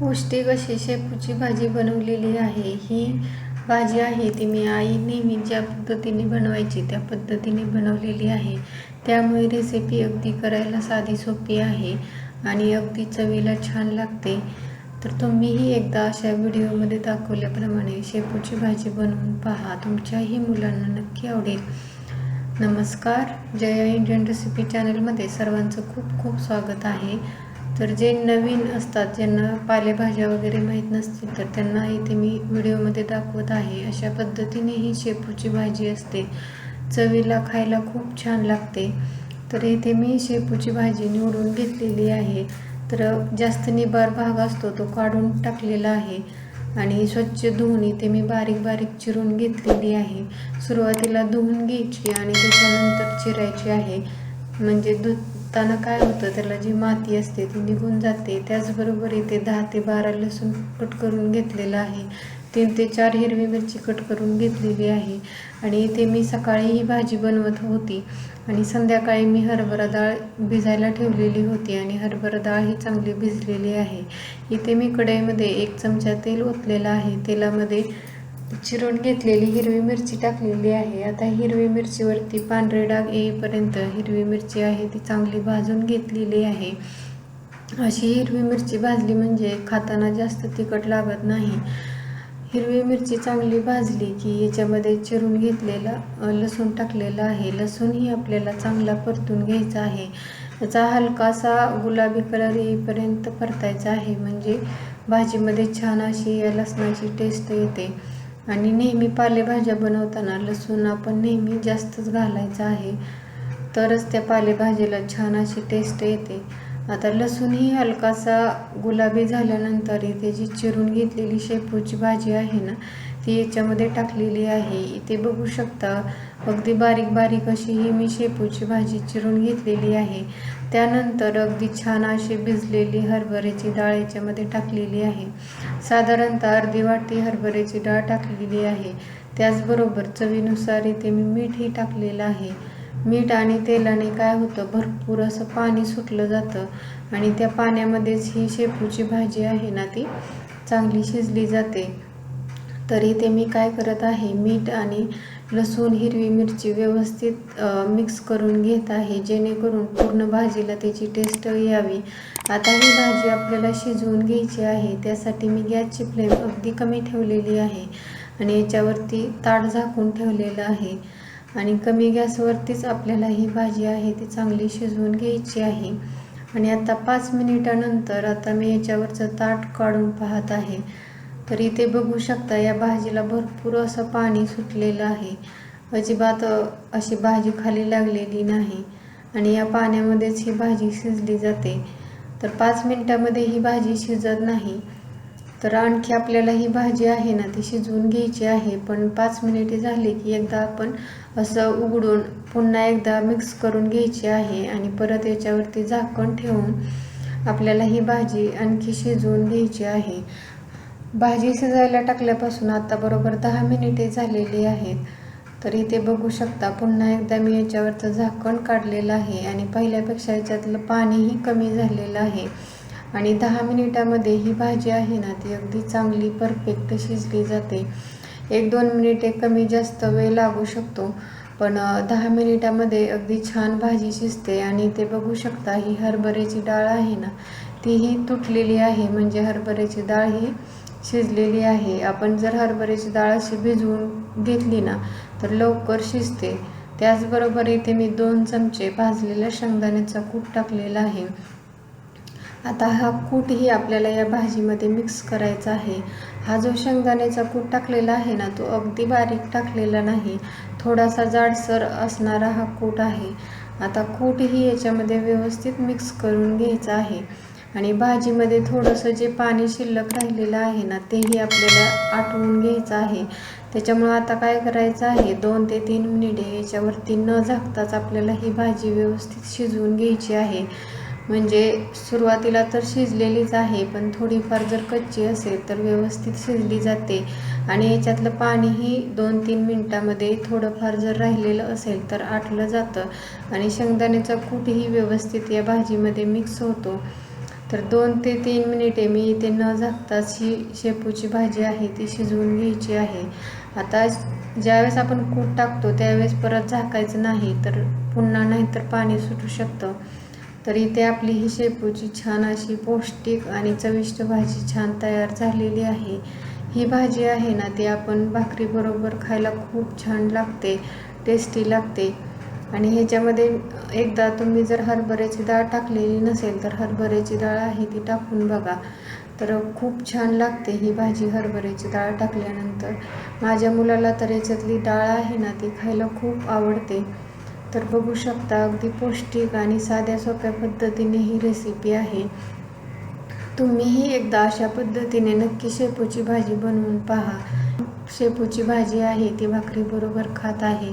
पौष्टिक अशी शेपूची भाजी बनवलेली आहे. ही भाजी आहे ती मी आई नेहमी ज्या पद्धतीने बनवायची त्या पद्धतीने बनवलेली आहे. त्यामुळे रेसिपी अगदी करायला साधी सोपी आहे आणि अगदी चवीला छान लागते. तर तुम्हीही एकदा अशा व्हिडिओमध्ये दाखवल्याप्रमाणे शेपूची भाजी बनवून पहा. तुमच्याही मुलांना नक्की आवडेल. नमस्कार. जया इंडियन रेसिपी चॅनलमध्ये सर्वांचं खूप खूप स्वागत आहे. तर जे नवीन असतात ज्यांना पालेभाज्या वगैरे माहीत नसतील तर त्यांना इथे मी व्हिडिओमध्ये दाखवत आहे. अशा पद्धतीने ही शेपूची भाजी असते. चवीला खायला खूप छान लागते. तर इथे मी शेपूची भाजी निवडून घेतलेली आहे. तर जास्त निबार भाग असतो तो काढून टाकलेला आहे. आणि स्वच्छ धुवून इथे मी बारीक बारीक चिरून घेतलेली आहे. सुरुवातीला धुवून घ्यायची आणि त्याच्यानंतर चिरायची आहे. म्हणजे असताना काय होतं? त्याला जी माती असते ती निघून जाते. त्याचबरोबर इथे दहा ते बारा लसूण कट करून घेतलेला आहे. तीन ते चार हिरवी मिरची कट करून घेतलेली आहे. आणि इथे मी सकाळी ही भाजी बनवत होती. आणि संध्याकाळी मी हरभरा डाळ भिजायला ठेवलेली होती आणि हरभरा डाळ ही चांगली भिजलेली आहे. इथे मी कढईमध्ये एक चमचा तेल ओतलेलं आहे. तेलामध्ये चिरून घेतलेली हिरवी मिरची टाकलेली आहे. आता हिरवी मिरचीवरती पांढरे डाग येईपर्यंत हिरवी मिरची आहे ती चांगली भाजून घेतलेली आहे. अशी हिरवी मिरची भाजली म्हणजे खाताना जास्त तिखट लागत नाही. हिरवी मिरची चांगली भाजली की याच्यामध्ये चिरून घेतलेला लसूण टाकलेला आहे. लसूणही आपल्याला चांगला परतून घ्यायचा आहे. याचा हलकासा गुलाबी कलर येईपर्यंत परतायचा आहे. म्हणजे भाजीमध्ये छान अशी या लसणाची टेस्ट येते. आणि नेहमी पालेभाज्या बनवताना लसूण आपण नेहमी जास्तच घालायचा आहे. तरच त्या पालेभाजीला छान अशी टेस्ट येते. आता लसूणही हलकासा गुलाबी झाल्यानंतर इथे जी चिरून घेतलेली शेपूची भाजी आहे ना ती याच्यामध्ये टाकलेली आहे. इथे बघू शकता अगदी बारीक बारीक अशी ही मी शेपूची भाजी चिरून घेतलेली आहे. त्यानंतर अगदी छान अशी भिजलेली हरभऱ्याची डाळ याच्यामध्ये टाकलेली आहे. साधारणतः अर्धी वाटी हरभऱ्याची डाळ टाकलेली आहे. त्याचबरोबर चवीनुसार इथे मी मीठही टाकलेलं आहे. मीठ आणि तेलाने काय होतं भरपूर असं पाणी सुटलं जातं आणि त्या पाण्यामध्येच ही शेपूची भाजी आहे ना ती चांगली शिजली जाते. तर इथे मी काय करत आहे मीठ आणि लसूण हिरवी मिरची व्यवस्थित मिक्स करून घेत आहे. जेणेकरून पूर्ण भाजीला त्याची टेस्ट यावी. आता ही भाजी आपल्याला शिजवून घ्यायची आहे. त्यासाठी मी गॅसची फ्लेम अगदी कमी ठेवलेली आहे आणि याच्यावरती ताट झाकून ठेवलेलं आहे. आणि कमी गॅसवरतीच आपल्याला ही भाजी आहे ती चांगली शिजवून घ्यायची आहे. आणि आता पाच मिनिटानंतर आता मी याच्यावरचं ताट काढून पाहत आहे. तर इथे बघू शकता या भाजीला भरपूर असं पाणी सुटलेलं आहे. अजिबात अशी भाजी खाली लागलेली नाही आणि या पाण्यामध्येच ही भाजी शिजली जाते. तर पाच मिनिटामध्ये ही भाजी शिजत नाही. तर आणखी आपल्याला ही भाजी आहे ना ती शिजवून घ्यायची आहे. पण पाच मिनिटे झाली की एकदा आपण असं उघडून पुन्हा एकदा मिक्स करून घ्यायची आहे आणि परत याच्यावरती झाकण ठेवून आपल्याला ही भाजी आणखी शिजवून घ्यायची आहे. भाजी शिजायला टाकल्यापासून आता बरोबर दहा मिनिटे झालेली आहेत. तर इथे बघू शकता पुन्हा एकदा मी याच्यावरचं झाकण काढलेलं आहे आणि पहिल्यापेक्षा याच्यातलं पाणीही कमी झालेलं आहे. आणि दहा मिनिटामध्ये ही भाजी आहे ना ती अगदी चांगली परफेक्ट शिजली जाते. एक दोन मिनिटे कमी जास्त वेळ लागू शकतो पण दहा मिनिटामध्ये अगदी छान भाजी शिजते आणि ते बघू शकता ही हरभऱ्याची डाळ आहे ना तीही तुटलेली आहे. म्हणजे हरभऱ्याची डाळ ही शिजलेली आहे. आपण जर हरभऱ्याची डाळ अशी भिजवून घेतली ना तर लवकर शिजते. त्याचबरोबर इथे मी दोन चमचे भाजलेल्या शेंगदाण्याचा कूट टाकलेला आहे. आता हा कूटही आपल्याला या भाजीमध्ये मिक्स करायचा आहे. हा जो शेंगदाण्याचा कूट टाकलेला आहे ना तो अगदी बारीक टाकलेला नाही. थोडासा जाडसर असणारा हा कूट आहे. आता कूटही याच्यामध्ये व्यवस्थित मिक्स करून घ्यायचा आहे. आणि भाजीमध्ये थोडंसं जे पाणी शिल्लक राहिलेलं आहे ना तेही आपल्याला आटवून घ्यायचं आहे. त्याच्यामुळं आता काय करायचं आहे? दोन ते तीन मिनिटे याच्यावरती न झाकताच आपल्याला ही भाजी व्यवस्थित शिजवून घ्यायची आहे. म्हणजे सुरुवातीला तर शिजलेलीच आहे पण थोडीफार जर कच्ची असेल तर व्यवस्थित शिजली जाते. आणि याच्यातलं पाणीही दोन तीन मिनटामध्ये थोडंफार जर राहिलेलं असेल तर आटलं जातं. आणि शेंगदाण्याचा कूटही व्यवस्थित या भाजीमध्ये मिक्स होतो. तर दोन ते तीन मिनिटे मी इथे न झाकताच ही शेपूची भाजी आहे ती शिजवून घ्यायची आहे. आता ज्यावेळेस आपण कूट टाकतो त्यावेळेस परत झाकायचं नाही तर पुन्हा नाहीतर पाणी सुटू शकतं. तर इथे आपली ही शेपूची छान अशी पौष्टिक आणि चविष्ट भाजी छान तयार झालेली आहे. ही भाजी आहे ना ती आपण भाकरीबरोबर खायला खूप छान लागते टेस्टी लागते. आणि ह्याच्यामध्ये एकदा तुम्ही जर हरभऱ्याची डाळ टाकलेली नसेल तर हरभऱ्याची डाळ आहे ती टाकून बघा. तर खूप छान लागते ही भाजी हरभऱ्याची डाळ टाकल्यानंतर. माझ्या मुलाला तर याच्यातली डाळ आहे ना ती खायला खूप आवडते. तर बघू शकता अगदी पौष्टिक आणि साध्या सोप्या पद्धतीने ही रेसिपी आहे. तुम्हीही एकदा अशा पद्धतीने नक्की शेपूची भाजी बनवून पहा. शेपूची भाजी आहे ती भाकरीबरोबर खात आहे.